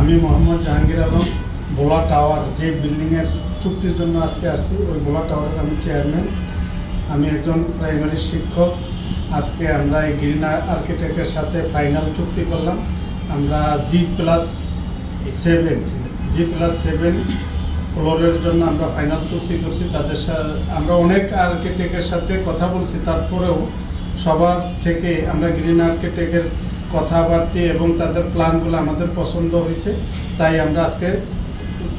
আমি মোহাম্মদ জাহাঙ্গীর আলম বোলা টাওয়ার, যে বিল্ডিংয়ের চুক্তির জন্য আজকে আসছি, ওই বোলা টাওয়ারের আমি চেয়ারম্যান আমি একজন প্রাইমারি শিক্ষক। আজকে আমরা এই গ্রিন আর্কিটেক্টের সাথে ফাইনাল চুক্তি করলাম। আমরা G plus seven G plus seven ফ্লোরের জন্য আমরা ফাইনাল চুক্তি করছি। তাদের সাথে আমরা অনেক আর্কিটেক্টের সাথে কথা বলছি। তারপরেও সবার থেকে আমরা গ্রিন আর্কিটেক্টের কথাবার্তা এবং তাদের প্ল্যানগুলো আমাদের পছন্দ হয়েছে, তাই আমরা আজকে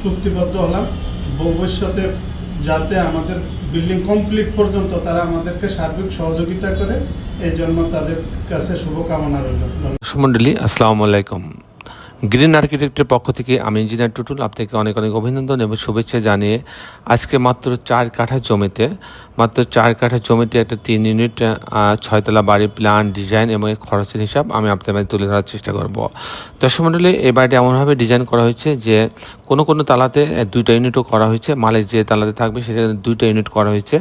চুক্তিবদ্ধ হলাম। ভবিষ্যতে যাতে আমাদের বিল্ডিং কমপ্লিট পর্যন্ত তারা আমাদেরকে সার্বিক সহযোগিতা করে, এই জন্য তাদের কাছে শুভকামনা রইল। সুমন্ডলী, আসসালামু আলাইকুম। গ্রিন আর্কিটেক্টের পক্ষ থেকে আমি ইঞ্জিনিয়ার টুটুল আপনাকে অনেক অনেক অভিনন্দন এবং শুভেচ্ছা জানিয়ে আজকে মাত্র চার কাঠা জমিতে, মাত্র চার কাঠা জমিতে একটা তিন ইউনিট ছয়তলা বাড়ির প্ল্যান ডিজাইন এবং এর খরচের হিসাব আমি আপনাদের তুলে ধরার চেষ্টা করব। দর্শক মণ্ডলী এই বাড়িটি এমনভাবে ডিজাইন করা হয়েছে যে কোনো কোনো তালাতে দুইটা ইউনিটও করা হয়েছে মালিক যে তালাতে থাকবে সেটা দুইটা ইউনিট করা হয়েছে,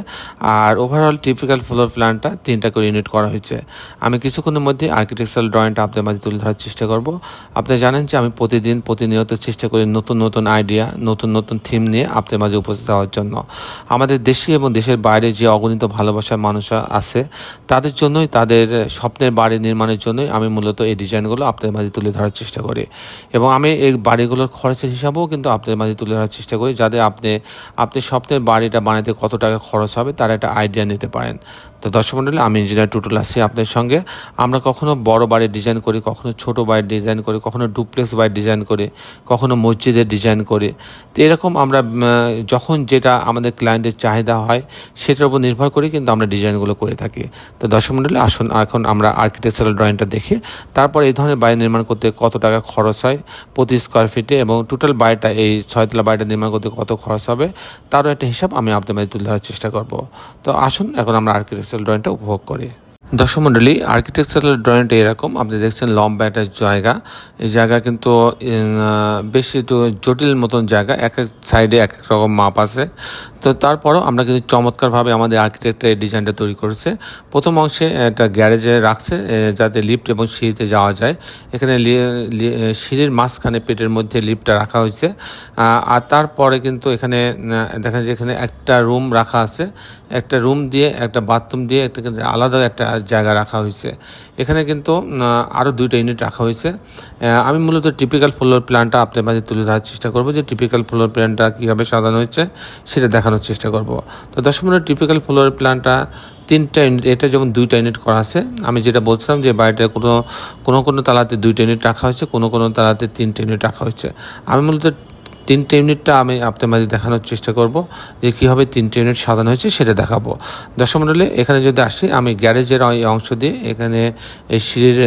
আর ওভারঅল টিপিক্যাল ফ্লোর প্ল্যানটা তিনটা করে ইউনিট করা হয়েছে। আমি কিছুক্ষণের মধ্যে আর্কিটেকচারাল ড্রয়িংটা আপনাদের মাঝে তুলে ধরার চেষ্টা করব। আপনি জানেন যে আমি প্রতিদিন প্রতিনিয়ত চেষ্টা করি নতুন নতুন আইডিয়া নতুন নতুন থিম নিয়ে আপনাদের মাঝে উপস্থিত হওয়ার জন্য। আমাদের দেশে এবং দেশের বাইরে যে অগণিত ভালোবাসার মানুষ আছে, তাদের জন্যই, তাদের স্বপ্নের বাড়ি নির্মাণের জন্যই আমি মূলত এই ডিজাইনগুলো আপনাদের মাঝে তুলে ধরার চেষ্টা করি। এবং আমি এই বাড়িগুলোর খরচের হিসাবেও কিন্তু আপনাদের মাঝে তুলে ধরার চেষ্টা করি, যাতে আপনি আপনি স্বপ্নের বাড়িটা বানাতে কত টাকা খরচ হবে, তার একটা আইডিয়া নিতে পারেন। তো দর্শক মণ্ডলী আমি ইঞ্জিনিয়ার টুটুল আসছি আপনার সঙ্গে। আমরা কখনো বড় বাড়ির ডিজাইন করি, কখনো ছোট বাড়ির ডিজাইন করি, কখনো ডুপ্লেক্স বাড়ির ডিজাইন করি, কখনো মসজিদের ডিজাইন করি। তো এরকম আমরা যখন যেটা আমাদের ক্লায়েন্টের চাহিদা হয়, সেটার উপর নির্ভর করে কিন্তু আমরা ডিজাইনগুলো করে থাকি। তো দর্শক মণ্ডলী আসুন, এখন আমরা আর্কিটেকচারাল ড্রয়িংটা দেখি। তারপর এই ধরনের বাড়ি নির্মাণ করতে কত টাকা খরচ হয়, প্রতি স্কোয়ার ফিটে এবং টোটাল বাড়িটা, এই ছয়তলা বাড়িটা নির্মাণ করতে কত খরচ হবে, তারও একটা হিসাব আমি আপনাদের তুলে ধরার চেষ্টা করব। তো আসুন, এখন আমরা আর্কিটেকচারাল ড্রয়িংটা উপভোগ করি। দর্শক আর্কিটেকচারাল ড্রয়িংটা এরকম। আপনি দেখছেন লম্বা একটা জায়গা। এই জায়গা কিন্তু বেশ একটু জটিল মতন জায়গা। এক এক সাইডে এক এক রকম মাপ আছে। তো তারপরও আমরা কিন্তু চমৎকারভাবে আমাদের আর্কিটেক্ট এই ডিজাইনটা তৈরি করেছে। প্রথম অংশে একটা গ্যারেজে রাখছে যাতে লিফট এবং সিঁড়িতে যাওয়া যায়। এখানে সিঁড়ির মাঝখানে পেটের মধ্যে লিফটটা রাখা হয়েছে। আর তারপরে কিন্তু এখানে দেখা যায় এখানে একটা রুম রাখা আছে। একটা রুম দিয়ে, একটা বাথরুম দিয়ে, একটা আলাদা একটা জায়গা রাখা হয়েছে। এখানে কিন্তু আরও দুইটা ইউনিট রাখা হয়েছে। আমি মূলত টিপিক্যাল ফ্লোর প্ল্যানটা আপনার মাঝে তুলে ধরার চেষ্টা করব যে টিপিক্যাল ফ্লোর প্ল্যানটা কীভাবে সাজানো হয়েছে, সেটা দেখানোর চেষ্টা করব। তো দশ টিপিক্যাল ফ্লোর প্ল্যানটা তিনটা ইউনিট এটা যেমন দুইটা ইউনিট করা আছে, আমি যেটা বলছিলাম যে বাড়িটা কোনো কোনো কোনো তালাতে দুইটা ইউনিট রাখা হয়েছে, কোনো কোনো তালাতে তিনটা ইউনিট রাখা হয়েছে। আমি মূলত তিনটে ইউনিটটা আমি আপনার মাঝে দেখানোর চেষ্টা করব যে কীভাবে তিনটে ইউনিট সাজানো হয়েছে সেটা দেখাবো। দশম মণ্ডলে এখানে যদি আসি, আমি গ্যারেজের ওই অংশ দিয়ে এখানে এই সিঁড়ির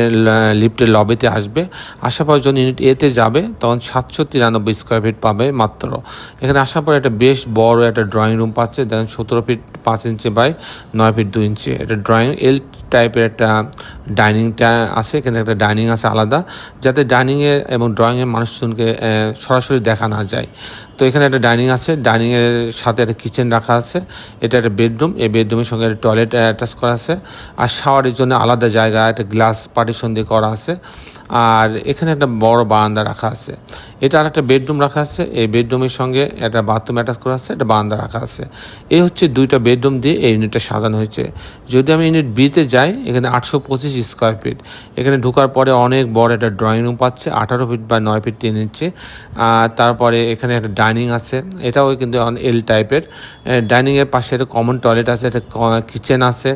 লিফটের লবিতে আসবে। আসার পর যখন ইউনিট এতে যাবে, তখন সাতশো তিরানব্বই স্কোয়ার ফিট পাবে মাত্র। এখানে আসার পর একটা বেশ বড় একটা ড্রয়িং রুম পাচ্ছে দেখেন সতেরো ফিট পাঁচ ইঞ্চি বাই নয় ফিট দু ইঞ্চি এটা ড্রয়িং এল টাইপের একটা ডাইনিংটা আছে, এখানে একটা ডাইনিং আছে আলাদা। যাতে ডাইনিংয়ে এবং ড্রয়িংয়ের মানুষজনকে সরাসরি দেখা না যায়। তো এখানে একটা ডাইনিং আছে। ডাইনিংয়ের সাথে একটা কিচেন রাখা আছে। এটা একটা বেডরুম। এই বেডরুমের সঙ্গে একটা টয়লেট অ্যাটাচ করা আছে। আর শাওয়ারের জন্য আলাদা জায়গা, একটা গ্লাস পার্টিশন দিয়ে করা আছে। আর এখানে একটা বড় বারান্দা রাখা আছে। এটা আর একটা বেডরুম রাখা আছে। এই বেডরুমের সঙ্গে একটা বাথরুম অ্যাটাচ করা আছে, একটা বারান্দা রাখা আছে। এই হচ্ছে দুইটা বেডরুম দিয়ে এই ইউনিটটা সাজানো হয়েছে। যদি আমি ইউনিট বিতে যাই, এখানে আটশো পঁচিশ স্কোয়ার ফিট। এখানে ঢোকার পরে অনেক বড় একটা ড্রয়িং রুম পাচ্ছে, আঠারো ফিট বা নয় ফিট তিন ইঞ্চি। আর তারপরে এখানে একটা ডাইনিং আছে। এটাও কিন্তু এল টাইপের ডাইনিংয়ের পাশে একটা কমন টয়লেট আছে, একটা কিচেন আছে।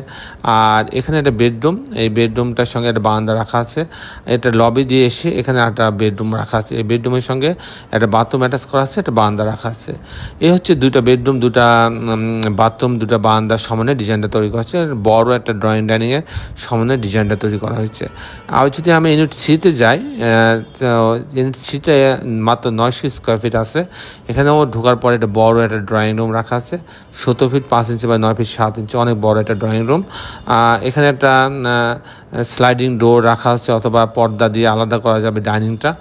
আর এখানে একটা বেডরুম এই বেডরুমটার সঙ্গে একটা বারান্দা রাখা আছে। এটা লবি দিয়ে এসে এখানে একটা বেডরুম রাখা আছে। এই বেডরুমের সঙ্গে একটা বাথরুম অ্যাটাচ করা আছে, একটা বারান্দা রাখা আছে। এই হচ্ছে দুইটা বেডরুম দুটা বাথরুম দুটা বারান্দার সমানে ডিজাইনটা তৈরি করা হয়েছে। বড় একটা ড্রয়িং ডাইনিংয়ের সমানে ডিজাইনটা তৈরি করা হয়েছে। আর যদি আমি ইউনিট সিতে যাই ইউনিট সিতে মাত্র নয়শো স্কোয়ার ফিট আছে। এখানেও ঢোকার পরে একটা বড় একটা ড্রয়িং রুম রাখা আছে। সতেরো ফিট পাঁচ ইঞ্চি বা নয় ফিট সাত ইঞ্চি অনেক বড় একটা ড্রয়িং রুম এখানে একটা স্লাইডিং ডোর রাখা আছে অথবা পর্দা দিয়ে আলাদা করা যাবে ডাইনিংটা।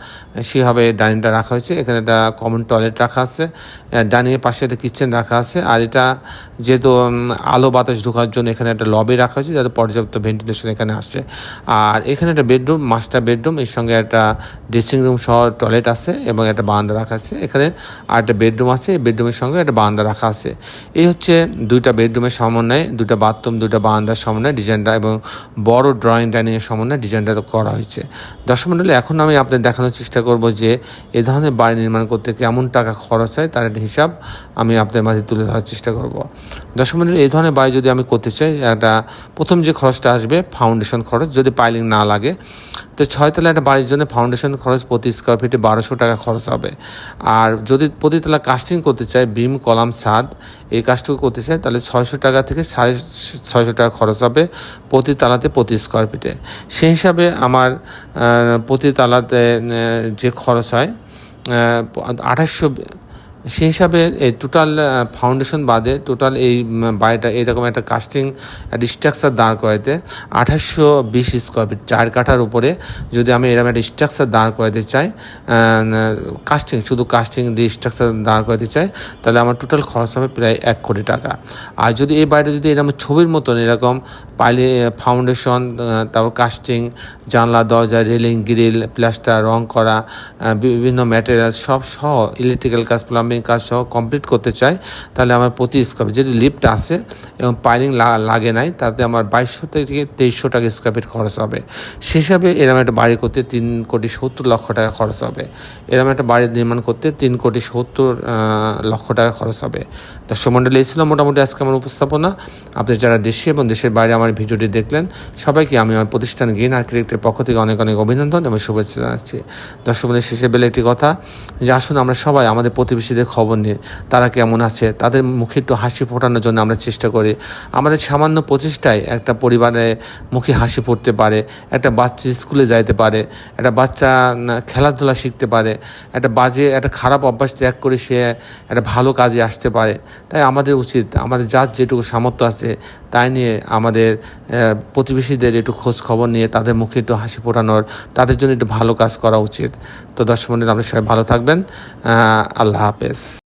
সেভাবে ডাইনিংটা রাখা হয়েছে। এখানে একটা কমন টয়লেট রাখা আছে। ডাইনিংয়ের পাশে একটা কিচেন রাখা আছে। আর এটা যেহেতু আলো বাতাস ঢোকার জন্য এখানে একটা লবি রাখা হয়েছে যাতে পর্যাপ্ত ভেন্টিলেশন এখানে আসছে। আর এখানে একটা বেডরুম মাস্টার বেডরুম এর সঙ্গে একটা ড্রেসিং রুম সহ টয়লেট আছে এবং একটা বারান্দা রাখা আছে। এখানে আর একটা বেডরুম আছে। বেডরুমের সঙ্গে একটা বারান্দা রাখা আছে। এই হচ্ছে দুইটা বেডরুমের সমন্বয়ে দুটা বাথরুম দুটা বারান্দার সমন্বয়ে ডিজাইনটা এবং বড় ড্রয়িং ডাইনিংয়ের সমন্বয়ে ডিজাইনটা করা হয়েছে। দর্শক মণ্ডলী এখন আমি আপনাদের দেখানোর চেষ্টা করব যে এ ধরনের বাড়ি নির্মাণ করতে কেমন টাকা খরচ হয়, তার একটা হিসাব আমি আপনাদের মাঝে তুলে ধরার চেষ্টা করব। দর্শক মণ্ডলী এই ধরনের বাড়ি যদি আমি করতে চাই, একটা প্রথম যে খরচটা আসবে ফাউন্ডেশন খরচ, যদি পাইলিং না লাগে, তো ছয়তলা একটা বাড়ির জন্য ফাউন্ডেশন খরচ প্রতি স্কোয়ার ফিটে বারোশো টাকা খরচ হবে। আর যদি প্রতিতলা কাস্টিং করতে চাই বিম কলাম, ছাদ এই কাজটুকু করতে চাই, তাহলে ছয়শো টাকা থেকে সাড়ে ছয়শো টাকা খরচ হবে প্রতি তালাতে প্রতি স্কোয়ার ফিটে সেই হিসাবে আমার প্রতি তালাতে যে খরচ হয় আঠাশশো সেই হিসাবে এই টোটাল ফাউন্ডেশন বাদে টোটাল এই বাড়িটা, এরকম একটা কাস্টিং একটা স্ট্রাকচার দাঁড় করাইতে আঠাশশো বিশ স্কোয়ার ফিট চার কাঠার উপরে যদি আমি এরকম একটা স্ট্রাকচার দাঁড় করাতে চাই কাস্টিং শুধু কাস্টিং দিয়ে স্ট্রাকচার দাঁড় করাতে চাই, তাহলে আমার টোটাল খরচ হবে প্রায় এক কোটি টাকা। আর যদি এই বাড়িটা যদি এরকম ছবির মতন এরকম পাইলে ফাউন্ডেশন তারপর কাস্টিং জানলা, দরজা রেলিং গ্রিল প্লাস্টার রং করা বিভিন্ন ম্যাটেরিয়াল সব সহ ইলেকট্রিক্যাল কাজ প্লাম্বিং কাজ সহ কমপ্লিট করতে চাই, তাহলে আমার প্রতি স্কোয়ার যদি লিফট আছে এবং পাইলিং লাগে নাই, তাতে আমার বাইশশো থেকে তেইশশো টাকা স্কোয়ার ফিট খরচ হবে। সে হিসাবে এরকম একটা বাড়ি করতে তিন কোটি সত্তর লক্ষ টাকা খরচ হবে। এরকম একটা বাড়ি নির্মাণ করতে তিন কোটি সত্তর লক্ষ টাকা খরচ হবে। দর্শক মণ্ডলী এই ছিল মোটামুটি আজকে আমার উপস্থাপনা। আপনি যারা দেশে এবং দেশের বাইরে আমার ভিডিওটি দেখলেন, সবাইকে আমি আমার প্রতিষ্ঠান গ্রিন আর্কিটেক্টের পক্ষ থেকে অনেক অনেক অভিনন্দন এবং শুভেচ্ছা জানাচ্ছি। দর্শক মণ্ডলী শেষে বেলে একটি কথা, যে আসুন আমরা সবাই আমাদের প্রতিবেশীদের খবর নিয়ে, তারা কেমন আছে, তাদের মুখে একটু হাসি ফোটানোর জন্য আমরা চেষ্টা করি। আমাদের সামান্য প্রচেষ্টায় একটা পরিবারে মুখে হাসি ফুটতে পারে, একটা বাচ্চা স্কুলে যাইতে পারে, একটা বাচ্চা খেলাধুলা শিখতে পারে, একটা বাজে, একটা খারাপ অভ্যাস ত্যাগ করে সে একটা ভালো কাজে আসতে পারে। তাই আমাদের উচিত, আমাদের যার যেটুকু সামর্থ্য আছে, তাই নিয়ে আমাদের প্রতিবেশীদের একটু খোঁজ খবর নিয়ে তাদের মুখে একটু হাসি ফোটানোর, তাদের জন্য একটু ভালো কাজ করা উচিত। তো দর্শক মন্ডলী আমরা সবাই ভালো থাকবেন। আল্লাহ হাফেজ। es